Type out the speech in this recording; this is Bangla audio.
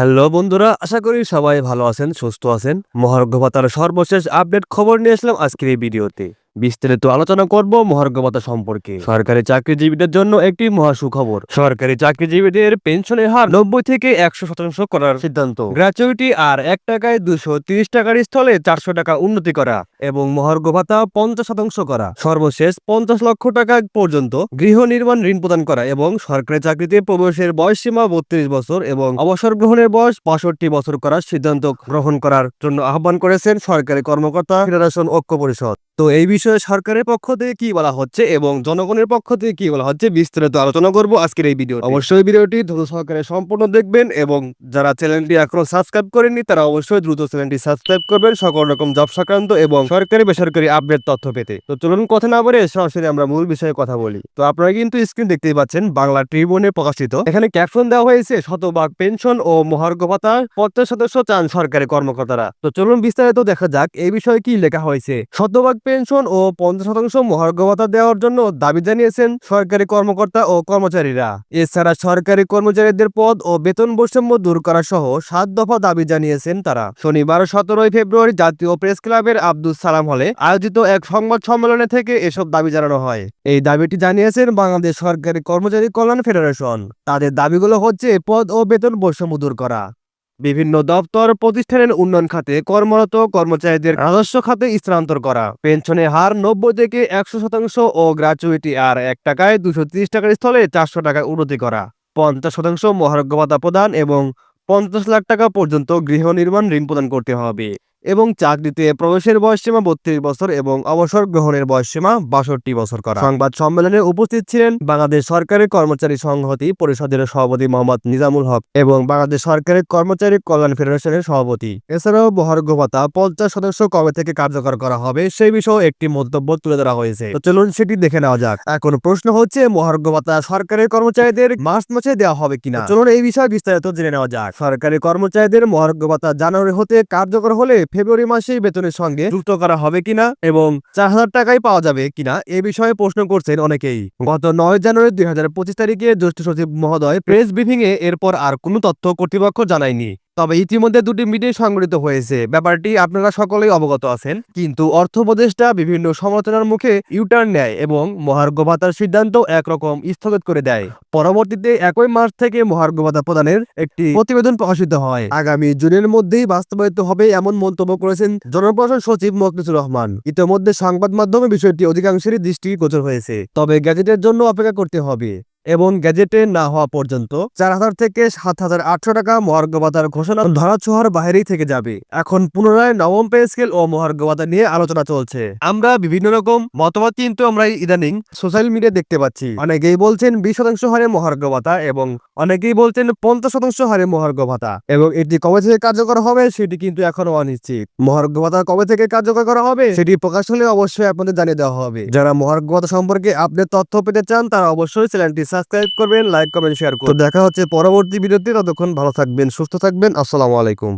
হ্যালো বন্ধুরা, আশা করি সবাই ভালো আছেন, সুস্থ আছেন। মহার্ঘ ভাতার সর্বশেষ আপডেট খবর নিয়ে আসলাম আজকের এই ভিডিওতে। বিস্তারিত আলোচনা করব মহার্ঘ ভাতা সম্পর্কে। সরকারি চাকরিজীবীদের জন্য একটি মহা সুখবর। সরকারি চাকরিজীবীদের পেনশনের হার নব্বই থেকে একশো শতাংশ করার সিদ্ধান্ত। গ্র্যাচুইটি আর এক টাকায় দুশো তিরিশ টাকার স্থলে চারশো টাকা উন্নতি করা এবং মহার্ঘ ভাতা পঞ্চাশ শতাংশ করা। সর্বশেষ পঞ্চাশ লক্ষ টাকা পর্যন্ত গৃহ নির্মাণ ঋণ প্রদান করা এবং সরকারি চাকরিতে প্রবেশের বয়স সীমা বত্রিশ বছর এবং অবসর গ্রহণের বয়স বাষট্টি বছর করার সিদ্ধান্ত গ্রহণ করার জন্য আহ্বান করেছেন সরকারি কর্মকর্তা ফেডারেশন ঐক্য পরিষদ। তো এই বিষয়ে সরকারের পক্ষ থেকে কি বলা হচ্ছে এবং জনগণের পক্ষ থেকে কি বলা হচ্ছে বিস্তারিত আলোচনা করব আজকের এই ভিডিও অবশ্যই ভিডিওটি দ্রুত সহকারে সম্পূর্ণ দেখবেন এবং যারা চ্যানেলটি এখনও সাবস্ক্রাইব করেননি, তারা অবশ্যই দ্রুত চ্যানেলটি সাবস্ক্রাইব করবেন। সকল রকম জব সংক্রান্ত এবং সরকারি বেসরকারি আপডেট তথ্য পেতে। তো চলুন কথা না বলে সরাসরি আমরা মূল বিষয়ে কথা বলি। তো আপনারা কিন্তু স্ক্রিন দেখতেই পাচ্ছেন বাংলা ট্রিবিউনে প্রকাশিত। এখানে ক্যাপশন দেওয়া হয়েছে, শতভাগ পেনশন ও মহার্ঘ ভাতা পঞ্চাশ সদস্য চান সরকারি কর্মকর্তারা। তো চলুন বিস্তারিত দেখা যাক, এই বিষয়ে কি লেখা হয়েছে? শতভাগ পেনশন ও পঞ্চাশ শতাংশ মহার্ঘ ভাতা দেওয়ার জন্য দাবি জানিয়েছেন সরকারি কর্মকর্তা ও কর্মচারীরা। এছাড়া সরকারি কর্মচারীদের পদ ও বেতন বৈষম্য দূর করা সহ সাত দফা দাবি জানিয়েছেন তারা। শনিবার সতেরোই ফেব্রুয়ারি জাতীয় প্রেস ক্লাবের আব্দুল সালাম হলে আয়োজিত এক সংবাদ সম্মেলনে থেকে এসব দাবি জানানো হয়। এই দাবিটি জানিয়েছেন বাংলাদেশ সরকারি কর্মচারী কল্যাণ ফেডারেশন। তাদের দাবিগুলো হচ্ছে পদ ও বেতন বৈষম্য দূর করা। বিভিন্ন দপ্তর, প্রতিষ্ঠানের উন্নয়ন খাতে কর্মরত কর্মচারীদের রাজস্ব খাতে স্থানান্তর করা। পেনশনের হার নব্বই থেকে একশো শতাংশ ও গ্র্যাচুইটি আর এক টাকায় দুশো টাকার স্থলে চারশো টাকায় উন্নতি করা। পঞ্চাশ শতাংশ মহার্ঘ ভাতা প্রদান এবং পঞ্চাশ লাখ টাকা পর্যন্ত গৃহ নির্মাণ ঋণ প্রদান করতে হবে। এবং চাকরিতে প্রবেশের বয়সসীমা বত্রিশ বছর এবং অবসর গ্রহণের বয়সসীমা বাষট্টি বছর করা। সংবাদ সম্মেলনে উপস্থিত ছিলেন বাংলাদেশ সরকারি কর্মচারী সংহতি পরিষদের সভাপতি মোহাম্মদ নিজামুল হক এবং বাংলাদেশ সরকারি কর্মচারী কল্যাণ ফেডারেশনের সভাপতি। এছাড়াও মহার্ঘ ভাতা পঞ্চাশ সদস্য কবে থেকে কার্যকর করা হবে সেই বিষয়ে একটি মন্তব্য তুলে ধরা হয়েছে। তো চলুন সেটি দেখে নেওয়া যাক। এখন প্রশ্ন হচ্ছে মহার্ঘ ভাতা সরকারি কর্মচারীদের মার্চ মাসে দেওয়া হবে কিনা? চলুন এই বিষয়ে বিস্তারিত জেনে নেওয়া যাক। সরকারি কর্মচারীদের মহার্ঘ ভাতা জানুয়ারি হতে কার্যকর হলে ফেব্রুয়ারি মাসেই বেতনের সঙ্গে যুক্ত করা হবে কিনা এবং চার হাজার টাকাই পাওয়া যাবে কিনা এ বিষয়ে প্রশ্ন করছেন অনেকেই। গত নয় জানুয়ারি দুই হাজার পঁচিশ তারিখে জ্যেষ্ঠ সচিব মহোদয় প্রেস ব্রিফিং এরপর আর কোনো তথ্য কর্তৃপক্ষ জানায়নি। তবে ইতিমধ্যে দুটি মিটিং সংগঠিত হয়েছে। ব্যাপারটি আপনারা সকলেই অবগত আছেন। কিন্তু অর্থ উপদেষ্টা বিভিন্ন সমালোচনার মুখে ইউটার্ন নেয় এবং মহার্ঘ ভাতার সিদ্ধান্ত একরকম স্থগিত করে দেয়। পরবর্তীতে একই মাস থেকে মহার্ঘ ভাতা প্রদানের একটি প্রতিবেদন প্রকাশিত হয়। আগামী জুনের মধ্যেই বাস্তবায়িত হবে এমন মন্তব্য করেছেন জনপ্রশাসন সচিব মকলিসুর রহমান। ইতিমধ্যে সংবাদ মাধ্যমে বিষয়টি অধিকাংশেরই দৃষ্টি গোচর হয়েছে। তবে গ্যাজেটের জন্য অপেক্ষা করতে হবে। এবং গ্যাজেটে না হওয়া পর্যন্ত চার হাজার থেকে সাত হাজার আটশো টাকা মহার্ঘ ভাতার ঘোষণা ধরাছোঁয়ার বাইরেই থেকে যাবে। এখন পুনরায় নবম পে স্কেল ও মহার্ঘ ভাতা নিয়ে আলোচনা চলছে। আমরা বিভিন্ন রকম মতামত কিন্তু আমরা ইদানিং সোশ্যাল মিডিয়া দেখতে পাচ্ছি। অনেকেই বলছেন বিশ শতাংশ হারে মহার্ঘ ভাতা এবং অনেকেই বলছেন পঞ্চাশ শতাংশ হারে মহার্ঘ ভাতা এবং এটি কবে থেকে কার্যকর হবে সেটি কিন্তু এখনও অনিশ্চিত। মহার্ঘ ভাতা কবে থেকে কার্যকর করা হবে সেটি প্রকাশ হলে অবশ্যই আপনাদের জানিয়ে দেওয়া হবে। যারা মহার্ঘ ভাতা সম্পর্কে আপডেট তথ্য পেতে চান তারা অবশ্যই চ্যানেলটি সাবস্ক্রাইব করবেন, লাইক, কমেন্ট, শেয়ার করুন দেখা হচ্ছে পরবর্তী ভিডিওতে, ততক্ষণ ভালো থাকবেন, সুস্থ থাকবেন, আসসালামু আলাইকুম।